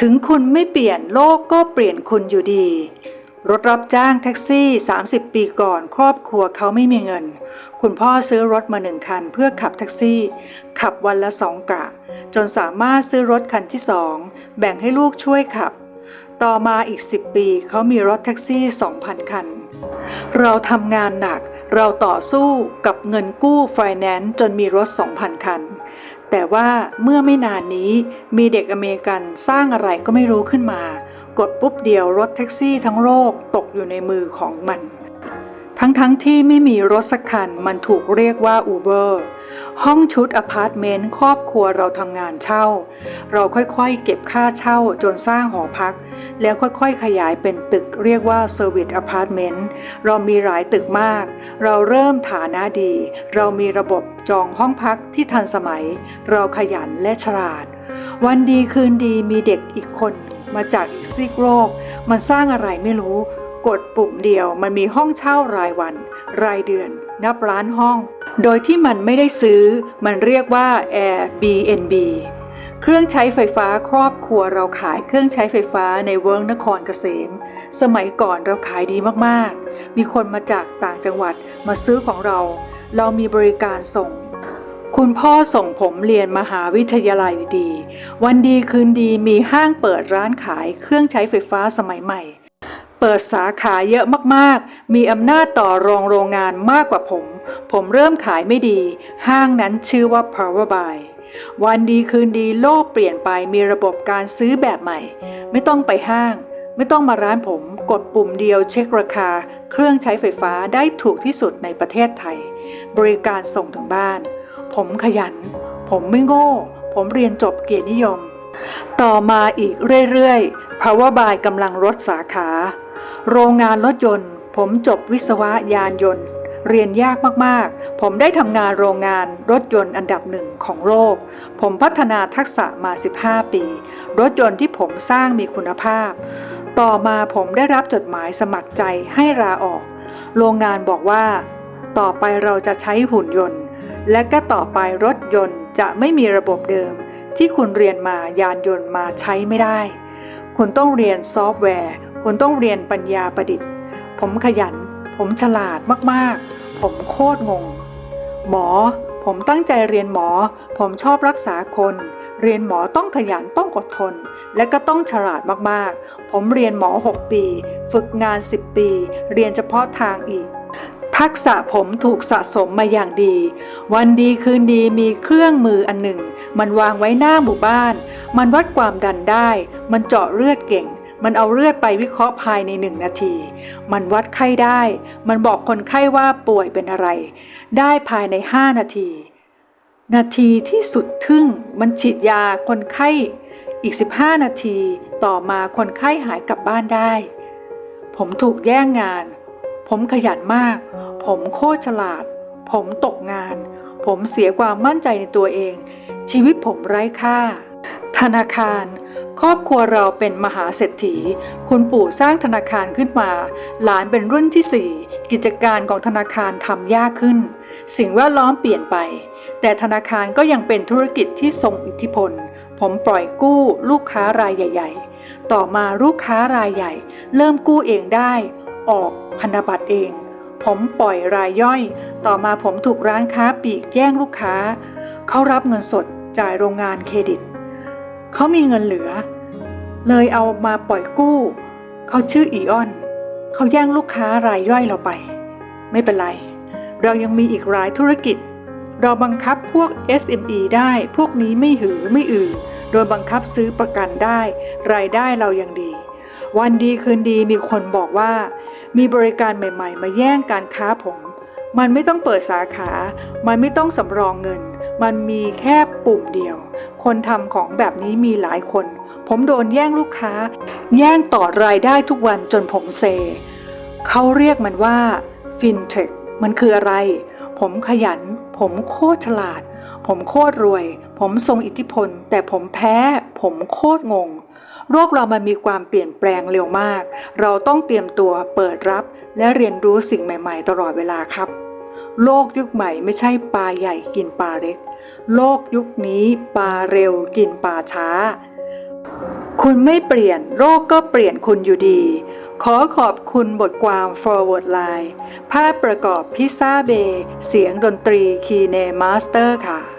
ถึงคุณไม่เปลี่ยนโลกก็เปลี่ยนคุณอยู่ดี รถรับจ้างแท็กซี่ 30 ปีก่อน ครอบครัวเขาไม่มีเงิน คุณพ่อซื้อรถมาหนึ่งคัน เพื่อขับแท็กซี่ ขับวันละสองกะ จนสามารถซื้อรถคันที่สองแบ่งให้ลูกช่วยขับ ต่อมาอีก 10 ปีเขามีรถแท็กซี่ 2,000 คัน เราทำงานหนัก เราต่อสู้กับเงินกู้ไฟแนนซ์จนมีรถ 2,000 คัน แต่ว่าเมื่อไม่นานนี้มีเด็กอเมริกันสร้างอะไรก็ไม่รู้ขึ้นมา กดปุ๊บเดียวรถแท็กซี่ทั้งโลกตกอยู่ในมือของมัน ทั้งๆทที่ไม่มีรถสักคันมันถูกเรียกว่าอูเบอร์ห้องชุดอพาร์ตเมนต์ครอบครัวเราทำงานเช่า เราค่อยๆเก็บค่าเช่าจนสร้างหอพัก แล้วค่อยๆ ขยายเป็นตึกเรียกว่า Service Apartment เรามีหลายตึกมาก เราเริ่มฐานะดี เรามีระบบจองห้องพักที่ทันสมัย เราขยันและฉลาด วันดีคืนดีมีเด็กอีกคนมาจากอีกซีกโลก มันสร้างอะไรไม่รู้ กดปุ่มเดียวมันมีห้องเช่ารายวัน รายเดือน นับล้านห้อง โดยที่มันไม่ได้ซื้อ มันเรียกว่า Airbnb เครื่องใช้ไฟฟ้าครอบครัวเราขายเครื่องใช้ไฟฟ้าในเวิร์กนครเกษม สมัยก่อนเราขายดีมากๆ มีคนมาจากต่างจังหวัดมาซื้อของเรา เรามีบริการส่ง คุณพ่อส่งผมเรียนมหาวิทยาลัยดีๆ วันดีคืนดีมีห้างเปิดร้านขายเครื่องใช้ไฟฟ้าสมัยใหม่ เปิดสาขาเยอะมากๆ มีอำนาจต่อรองโรงงานมากกว่าผม ผมเริ่มขายไม่ดี ห้างนั้นชื่อว่า Power Buy วันดีคืนดีโลกเปลี่ยนไปมีระบบการซื้อแบบใหม่ ไม่ต้องไปห้าง ไม่ต้องมาร้านผม กดปุ่มเดียวเช็คราคา เครื่องใช้ไฟฟ้าได้ถูกที่สุดในประเทศไทย บริการส่งถึงบ้าน ผมขยัน ผมไม่โง่ ผมเรียนจบเกียรตินิยม ต่อมาอีกเรื่อยๆ Power Buy กำลังลดสาขา โรงงานรถยนต์ ผมจบวิศวะยานยนต์ เรียนยากมากๆ ผมได้ทำงานโรงงานรถยนต์อันดับหนึ่งของโลก ผมพัฒนาทักษะมา 15 ปี รถยนต์ที่ผมสร้างมีคุณภาพ ต่อมาผมได้รับจดหมายสมัครใจให้ลาออก โรงงานบอกว่า ต่อไปเราจะใช้หุ่นยนต์ และก็ต่อไปรถยนต์จะไม่มีระบบเดิม ที่คุณเรียนมายานยนต์มาใช้ไม่ได้ คุณต้องเรียนซอฟต์แวร์ คุณต้องเรียนปัญญาประดิษฐ์ ผมขยันผมฉลาดมาก ๆ ผมโคตรงง หมอ ผมตั้งใจเรียนหมอ ผมชอบรักษาคน เรียนหมอต้องขยันต้องอดทน และก็ต้องฉลาดมากๆ ผมเรียนหมอ 6 ปี ฝึกงาน 10 ปี เรียนเฉพาะทางอีก ทักษะผมถูกสะสมมาอย่างดี วันดีคืนดีมีเครื่องมืออันหนึ่ง มันวางไว้หน้าหมู่บ้าน มันวัดความดันได้ มันเจาะเลือดเก่ง มันเอาเลือดไปวิเคราะห์ภายในหนึ่งนาที มันวัดไข้ได้ มันบอกคนไข้ว่าป่วยเป็นอะไร ได้ภายใน5นาที นาทีที่สุดทึ่ง มันฉีดยาคนไข้อีก 15 นาที ต่อมาคนไข้หายกลับบ้านได้ ผมถูกแย่งงาน ผมขยันมาก ผมโคตรฉลาด ผมตกงาน ผมเสียความมั่นใจในตัวเอง ชีวิตผมไร้ค่า ธนาคาร ครอบครัวเราเป็นมหาเศรษฐี คุณปู่สร้างธนาคารขึ้นมา หลานเป็นรุ่นที่ 4 กิจการของธนาคารทำยากขึ้น สิ่งแวดล้อมเปลี่ยนไป แต่ธนาคารก็ยังเป็นธุรกิจที่ทรงอิทธิพล ผมปล่อยกู้ลูกค้ารายใหญ่ ๆ ต่อมาลูกค้ารายใหญ่ เริ่มกู้เองได้ ออกพันธบัตรเอง ผมปล่อยรายย่อย ต่อมาผมถูกร้านค้าปีกแย่งลูกค้า เขารับเงินสดจ่ายโรงงานเครดิต เขามีเงินเหลือ เลยเอามาปล่อยกู้ เขาชื่ออีออน เขาแย่งลูกค้ารายย่อยเราไป ไม่เป็นไร เรายังมีอีกหลายธุรกิจ เราบังคับพวก SME ได้พวกนี้ไม่หือไม่อือโดยบังคับซื้อประกันได้ รายได้เรายังดี วันดีคืนดีมีคนบอกว่า มีบริการใหม่ ๆ มาแย่งการค้าผม มันไม่ต้องเปิดสาขา มันไม่ต้องสำรองเงิน มันมีแค่ปุ่มเดียว คนทำของแบบนี้มีหลายคน ผมโดนแย่งลูกค้า แย่งต่อรายได้ทุกวันจนผมเซ เขาเรียกมันว่า FinTech มันคืออะไร ผมขยัน ผมโคตรฉลาด ผมโคตรรวย ผมทรงอิทธิพล แต่ผมแพ้ ผมโคตรงง โลกเรามันมีความเปลี่ยนแปลงเร็วมาก เราต้องเตรียมตัวเปิดรับ และเรียนรู้สิ่งใหม่ ๆ ตลอดเวลาครับ โลกยุคใหม่ไม่ใช่ปลาใหญ่กินปลาเล็ก โลกยุคนี้ปลาเร็วกินปลาช้า คุณไม่เปลี่ยนโลกก็เปลี่ยนคุณอยู่ดี ขอขอบคุณบทความ forward line ภาพประกอบพิซซ่าเบย์เสียงดนตรีคีเนมาสเตอร์ค่ะ